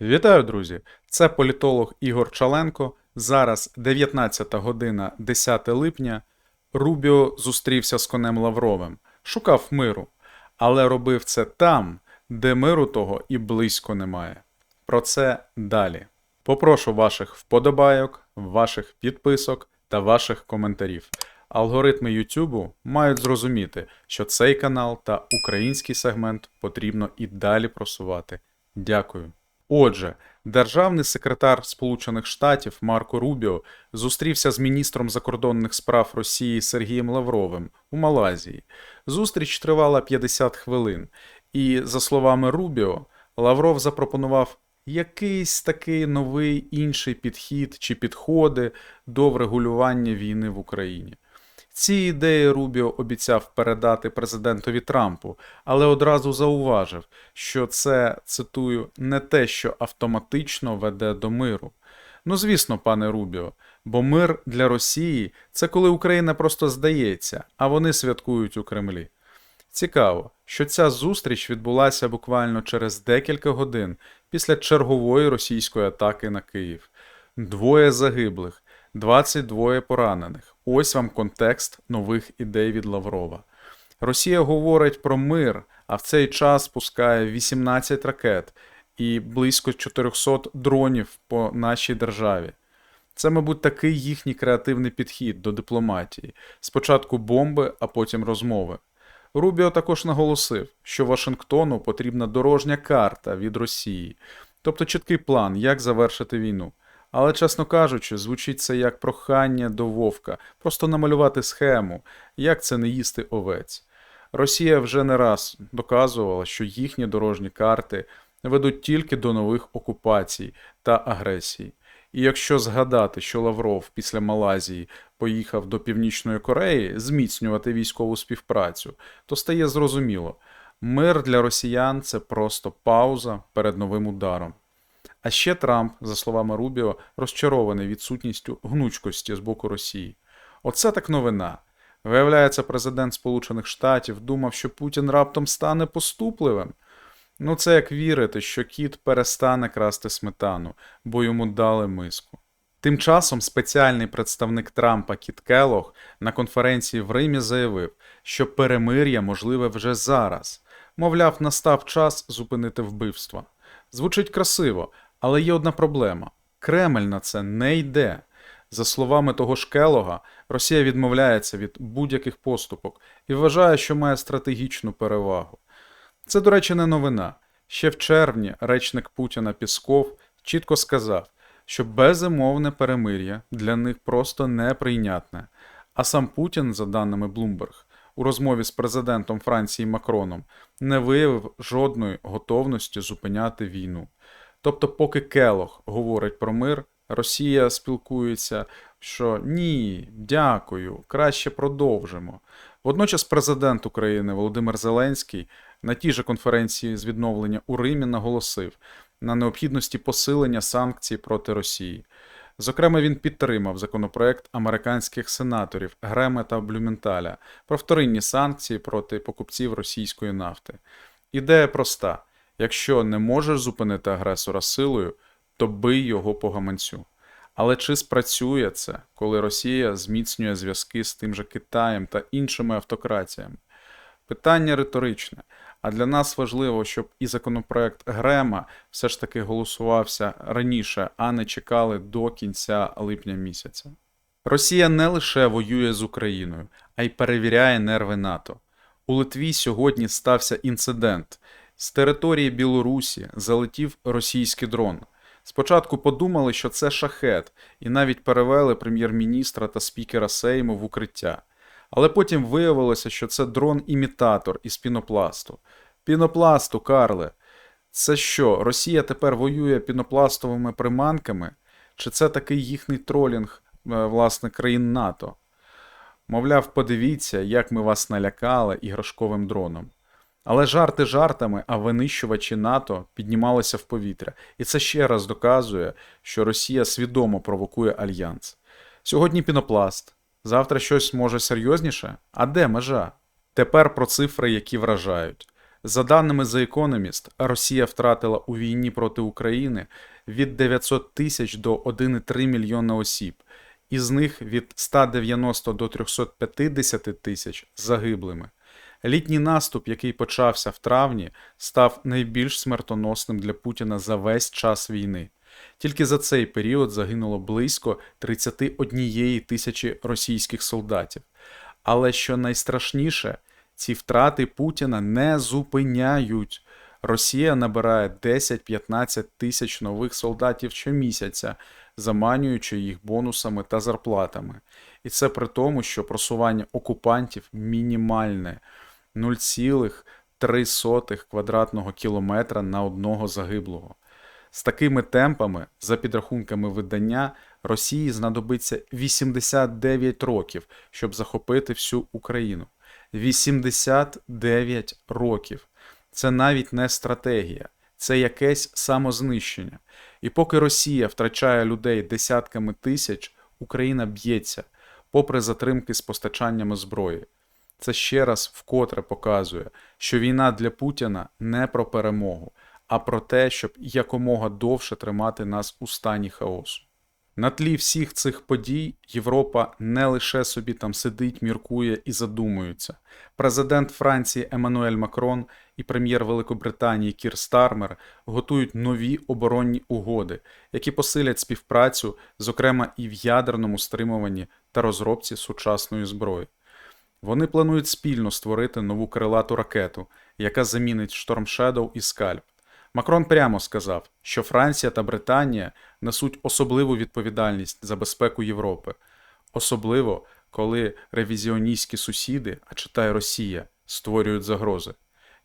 Вітаю, друзі! Це політолог Ігор Чаленко. Зараз 19 година 10 липня. Рубіо зустрівся з конем Лавровим, шукав миру, але робив це там, де миру того і близько немає. Про це далі. Попрошу ваших вподобайок, ваших підписок та ваших коментарів. Алгоритми Ютубу мають зрозуміти, що цей канал та український сегмент потрібно і далі просувати. Дякую. Отже, державний секретар Сполучених Штатів Марко Рубіо зустрівся з міністром закордонних справ Росії Сергієм Лавровим у Малайзії. Зустріч тривала 50 хвилин, і, за словами Рубіо, Лавров запропонував якийсь такий новий інший підхід чи підходи до врегулювання війни в Україні. Ці ідеї Рубіо обіцяв передати президентові Трампу, але одразу зауважив, що це, цитую, не те, що автоматично веде до миру. Ну, звісно, пане Рубіо, бо мир для Росії це коли Україна просто здається, а вони святкують у Кремлі. Цікаво, що ця зустріч відбулася буквально через декілька годин після чергової російської атаки на Київ. Двоє загиблих, 22 поранених. Ось вам контекст нових ідей від Лаврова. Росія говорить про мир, а в цей час пускає 18 ракет і близько 400 дронів по нашій державі. Це, мабуть, такий їхній креативний підхід до дипломатії. Спочатку бомби, а потім розмови. Рубіо також наголосив, що Вашингтону потрібна дорожня карта від Росії, тобто чіткий план, як завершити війну. Але, чесно кажучи, звучить це як прохання до вовка, просто намалювати схему, як це не їсти овець. Росія вже не раз доказувала, що їхні дорожні карти ведуть тільки до нових окупацій та агресій. І якщо згадати, що Лавров після Малайзії поїхав до Північної Кореї зміцнювати військову співпрацю, то стає зрозуміло, мир для росіян це просто пауза перед новим ударом. А ще Трамп, за словами Рубіо, розчарований відсутністю гнучкості з боку Росії. Оце так новина. Виявляється, президент Сполучених Штатів думав, що Путін раптом стане поступливим. Ну, це як вірити, що кіт перестане красти сметану, бо йому дали миску. Тим часом спеціальний представник Трампа Кіт Келлог на конференції в Римі заявив, що перемир'я можливе вже зараз. Мовляв, настав час зупинити вбивства. Звучить красиво, але є одна проблема: Кремль на це не йде. За словами того ж Келога, Росія відмовляється від будь-яких поступок і вважає, що має стратегічну перевагу. Це, до речі, не новина. Ще в червні речник Путіна Пісков чітко сказав, що безумовне перемир'я для них просто неприйнятне. А сам Путін, за даними Bloomberg, у розмові з президентом Франції Макроном не виявив жодної готовності зупиняти війну. Тобто, поки Келох говорить про мир, Росія спілкується, що ні, дякую, краще продовжимо. Водночас президент України Володимир Зеленський на тій же конференції з відновлення у Римі наголосив на необхідності посилення санкцій проти Росії. Зокрема, він підтримав законопроект американських сенаторів Грема та Блюменталя про вторинні санкції проти покупців російської нафти. Ідея проста: якщо не можеш зупинити агресора силою, то бий його по гаманцю. Але чи спрацює це, коли Росія зміцнює зв'язки з тим же Китаєм та іншими автократіями? Питання риторичне, а для нас важливо, щоб і законопроект Грема все ж таки голосувався раніше, а не чекали до кінця липня місяця. Росія не лише воює з Україною, а й перевіряє нерви НАТО. У Литві сьогодні стався інцидент. З території Білорусі залетів російський дрон. Спочатку подумали, що це шахет, і навіть перевели прем'єр-міністра та спікера Сейму в укриття. Але потім виявилося, що це дрон-імітатор із пінопласту. Пінопласту, Карле. Це що, Росія тепер воює пінопластовими приманками? Чи це такий їхній тролінг, е, власне, країн НАТО? Мовляв, подивіться, як ми вас налякали іграшковим дроном. Але жарти жартами, а винищувачі НАТО піднімалися в повітря. І це ще раз доказує, що Росія свідомо провокує альянс. Сьогодні пінопласт, завтра щось може серйозніше? А де межа? Тепер про цифри, які вражають. За даними The Economist, Росія втратила у війні проти України від 900 тисяч до 1,3 мільйона осіб, із них від 190 до 350 тисяч загиблими. Літній наступ, який почався в травні, став найбільш смертоносним для Путіна за весь час війни. Тільки за цей період загинуло близько 31 тисячі російських солдатів. Але що найстрашніше, ці втрати Путіна не зупиняють. Росія набирає 10-15 тисяч нових солдатів щомісяця, заманюючи їх бонусами та зарплатами. І це при тому, що просування окупантів мінімальне 0,3 квадратного кілометра на одного загиблого. З такими темпами, за підрахунками видання, Росії знадобиться 89 років, щоб захопити всю Україну. 89 років. Це навіть не стратегія, це якесь самознищення. І поки Росія втрачає людей десятками тисяч, Україна б'ється, попри затримки з постачаннями зброї. Це ще раз вкотре показує, що війна для Путіна не про перемогу, а про те, щоб якомога довше тримати нас у стані хаосу. На тлі всіх цих подій Європа не лише собі там сидить, міркує і задумується. Президент Франції Еммануель Макрон і прем'єр Великобританії Кір Стармер готують нові оборонні угоди, які посилять співпрацю, зокрема і в ядерному стримуванні та розробці сучасної зброї. Вони планують спільно створити нову крилату ракету, яка замінить Storm Shadow і Скальп. Макрон прямо сказав, що Франція та Британія несуть особливу відповідальність за безпеку Європи, особливо коли ревізіоністські сусіди, а читає Росія, створюють загрози.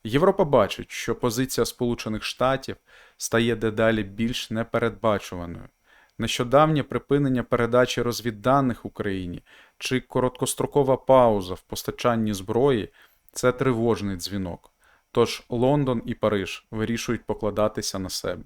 Європа бачить, що позиція Сполучених Штатів стає дедалі більш непередбачуваною. Нещодавнє припинення передачі розвідданих Україні чи короткострокова пауза в постачанні зброї це тривожний дзвінок. Тож Лондон і Париж вирішують покладатися на себе.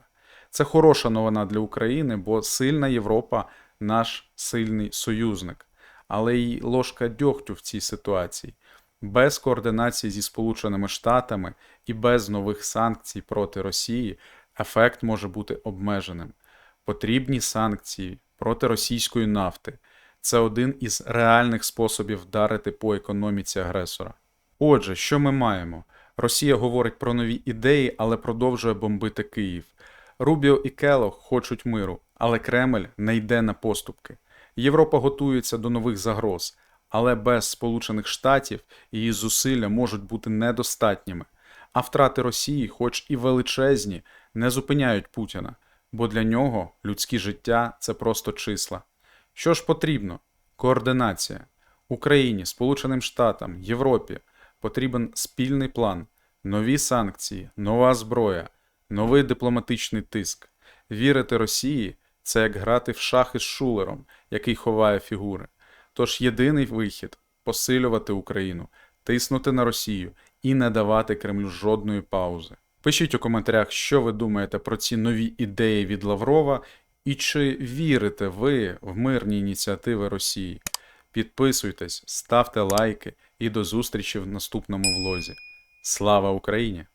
Це хороша новина для України, бо сильна Європа наш сильний союзник. Але й ложка дьогтю в цій ситуації. Без координації зі Сполученими Штатами і без нових санкцій проти Росії ефект може бути обмеженим. Потрібні санкції проти російської нафти. Це один із реальних способів вдарити по економіці агресора. Отже, що ми маємо? Росія говорить про нові ідеї, але продовжує бомбити Київ. Рубіо і Келох хочуть миру, але Кремль не йде на поступки. Європа готується до нових загроз, але без Сполучених Штатів її зусилля можуть бути недостатніми. А втрати Росії, хоч і величезні, не зупиняють Путіна, бо для нього людське життя це просто числа. Що ж потрібно? Координація Україні, Сполученим Штатам, Європі потрібен спільний план, нові санкції, нова зброя, новий дипломатичний тиск. Вірити Росії це як грати в шахи з шулером, який ховає фігури. Тож єдиний вихід посилювати Україну, тиснути на Росію і не давати Кремлю жодної паузи. Пишіть у коментарях, що ви думаєте про ці нові ідеї від Лаврова, і чи вірите ви в мирні ініціативи Росії. Підписуйтесь, ставте лайки і до зустрічі в наступному влозі. Слава Україні!